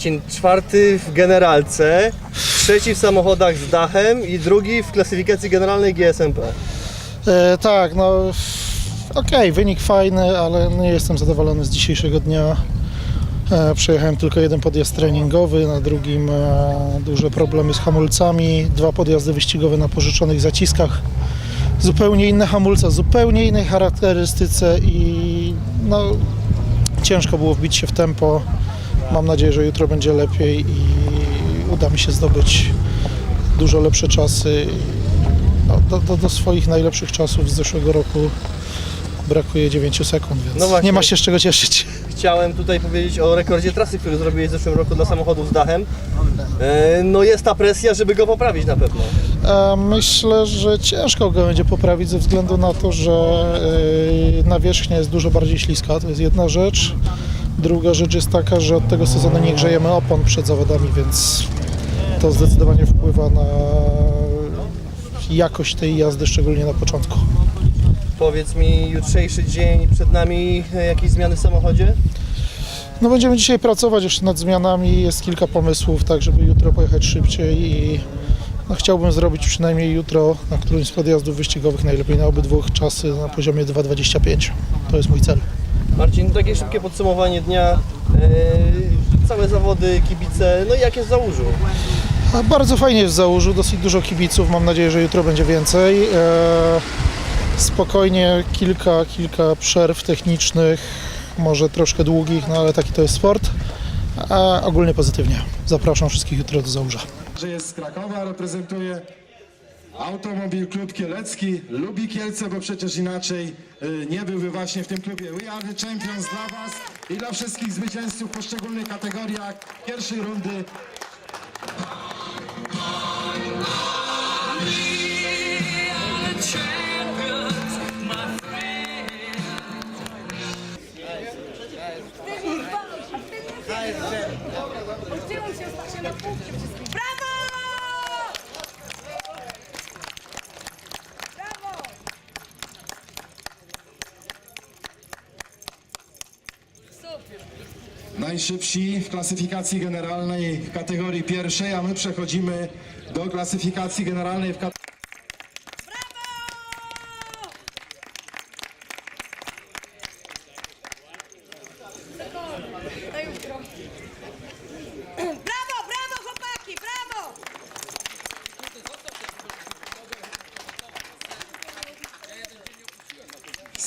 Marcin, czwarty w generalce, trzeci w samochodach z dachem i drugi w klasyfikacji generalnej GSMP. E, tak, no okej, wynik fajny, ale nie jestem zadowolony z dzisiejszego dnia. E, przejechałem tylko jeden podjazd treningowy, na drugim e, duże problemy z hamulcami, dwa podjazdy wyścigowe na pożyczonych zaciskach, zupełnie inne hamulce, zupełnie innej charakterystyce i no, ciężko było wbić się w tempo. Mam nadzieję, że jutro będzie lepiej i uda mi się zdobyć dużo lepsze czasy. No, do, do, do swoich najlepszych czasów z zeszłego roku brakuje 9 sekund, więc No właśnie. nie ma się z czego cieszyć. Chciałem tutaj powiedzieć o rekordzie trasy, który zrobiłeś w zeszłym roku dla samochodów z dachem. E, No jest ta presja, żeby go poprawić na pewno. E, Myślę, że ciężko go będzie poprawić ze względu na to, że e, nawierzchnia jest dużo bardziej śliska, to jest jedna rzecz. Druga rzecz jest taka, że od tego sezonu nie grzejemy opon przed zawodami, więc to zdecydowanie wpływa na jakość tej jazdy, szczególnie na początku. Powiedz mi, jutrzejszy dzień, przed nami e, jakieś zmiany w samochodzie? No będziemy dzisiaj pracować jeszcze nad zmianami, jest kilka pomysłów, tak żeby jutro pojechać szybciej i no, chciałbym zrobić przynajmniej jutro na którymś z podjazdów wyścigowych, najlepiej na obydwu czasy na poziomie 2.25. To jest mój cel. Marcin, takie szybkie podsumowanie dnia, e, całe zawody, kibice, no i jak jest w załużu? A Bardzo fajnie jest w założu, dosyć dużo kibiców, mam nadzieję, że jutro będzie więcej. E, spokojnie kilka, kilka przerw technicznych, może troszkę długich, no ale taki to jest sport. A ogólnie pozytywnie. Zapraszam wszystkich jutro do Załuża. że jest z Krakowa, reprezentuje Automobil Klub Kielecki, lubi Kielce, bo przecież inaczej y, nie byłby właśnie w tym klubie. We are the champions dla Was i dla wszystkich zwycięzców w poszczególnych kategoriach pierwszej rundy. Oddzielą się na Najszybsi w klasyfikacji generalnej kategorii pierwszej, a my przechodzimy do klasyfikacji generalnej w kategorii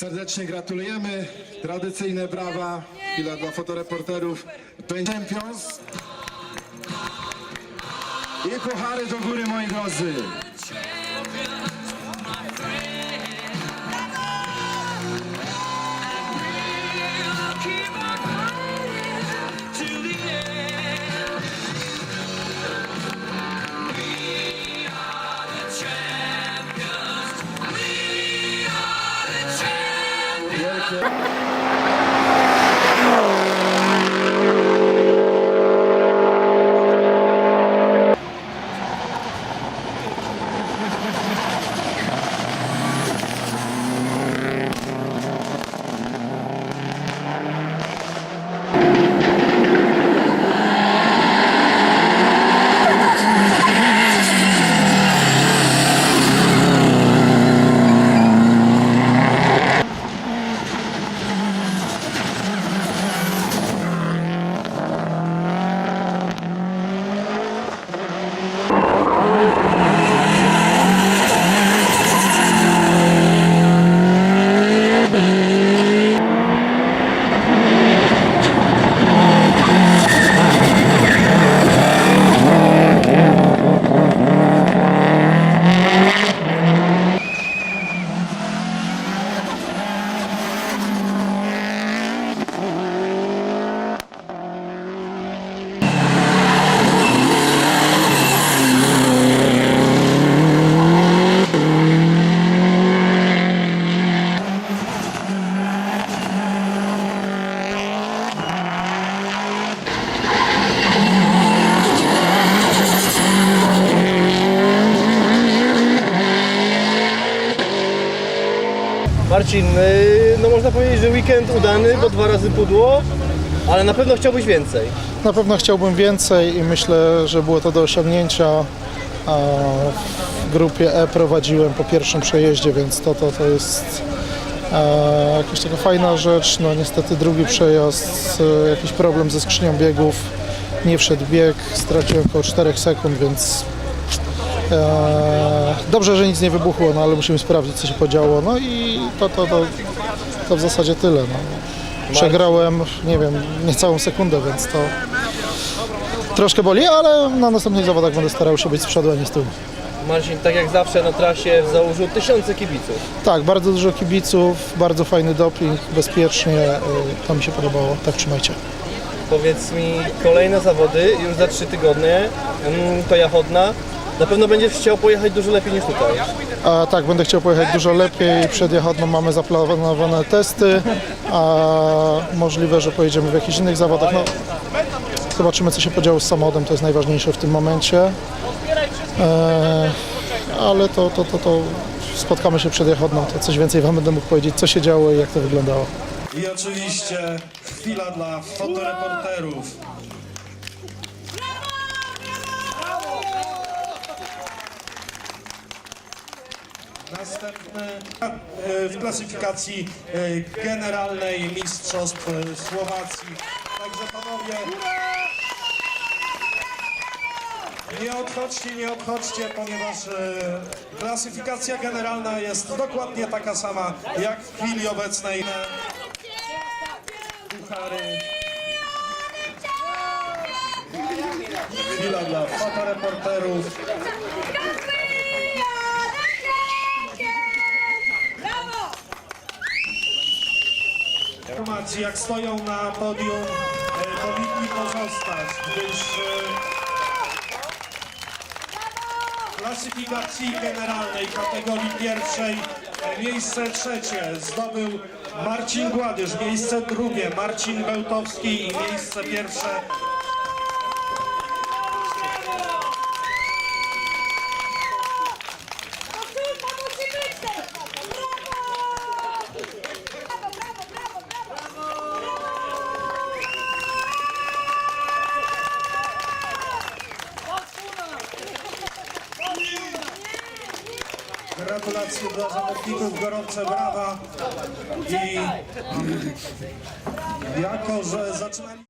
Serdecznie gratulujemy. Tradycyjne brawa. Chwila dla fotoreporterów. Champions. I puchary do góry, moi drodzy. Marcin, y, no można powiedzieć, że weekend udany, bo dwa razy pudło, ale na pewno chciałbyś więcej. Na pewno chciałbym więcej i myślę, że było to do osiągnięcia. W grupie E prowadziłem po pierwszym przejeździe, więc to, to, to jest e, jakaś taka fajna rzecz. No niestety drugi przejazd, e, jakiś problem ze skrzynią biegów, nie wszedł bieg, straciłem około 4 sekund, więc dobrze, że nic nie wybuchło, no ale musimy sprawdzić, co się podziało. No i to, to, to, to w zasadzie tyle. No. Przegrałem, nie wiem, niecałą sekundę, więc to troszkę boli, ale na następnych zawodach będę starał się być z przodu, a nie z tyłu. Marcin, tak jak zawsze na trasie założył tysiące kibiców. Tak, bardzo dużo kibiców, bardzo fajny doping, bezpiecznie, y, to mi się podobało, tak trzymajcie. Powiedz mi, kolejne zawody już za trzy tygodnie, mm, to Jachodna. Na pewno będziesz chciał pojechać dużo lepiej niż tutaj. A tak, będę chciał pojechać dużo lepiej, przed Jachodną mamy zaplanowane testy, a możliwe, że pojedziemy w jakichś innych zawodach. No, zobaczymy, co się podziało z samochodem, to jest najważniejsze w tym momencie. E, ale to, to, to, to spotkamy się przed Jachodną, to coś więcej Wam będę mógł powiedzieć, co się działo i jak to wyglądało. I oczywiście chwila dla fotoreporterów. Następny e, w klasyfikacji e, generalnej Mistrzostw e, Słowacji. Także panowie, nie odchodźcie, nie odchodźcie, ponieważ klasyfikacja generalna jest dokładnie taka sama jak w chwili obecnej. Puchary. Chwila dla fotoreporterów. Jak stoją na podium, e, powinni pozostać, gdyż e, w klasyfikacji generalnej kategorii pierwszej e, miejsce trzecie zdobył Marcin Gładysz, miejsce drugie Marcin Bełtowski i miejsce pierwsze Gratulacje dla zawodników, gorące brawa. I jako, że zaczynali...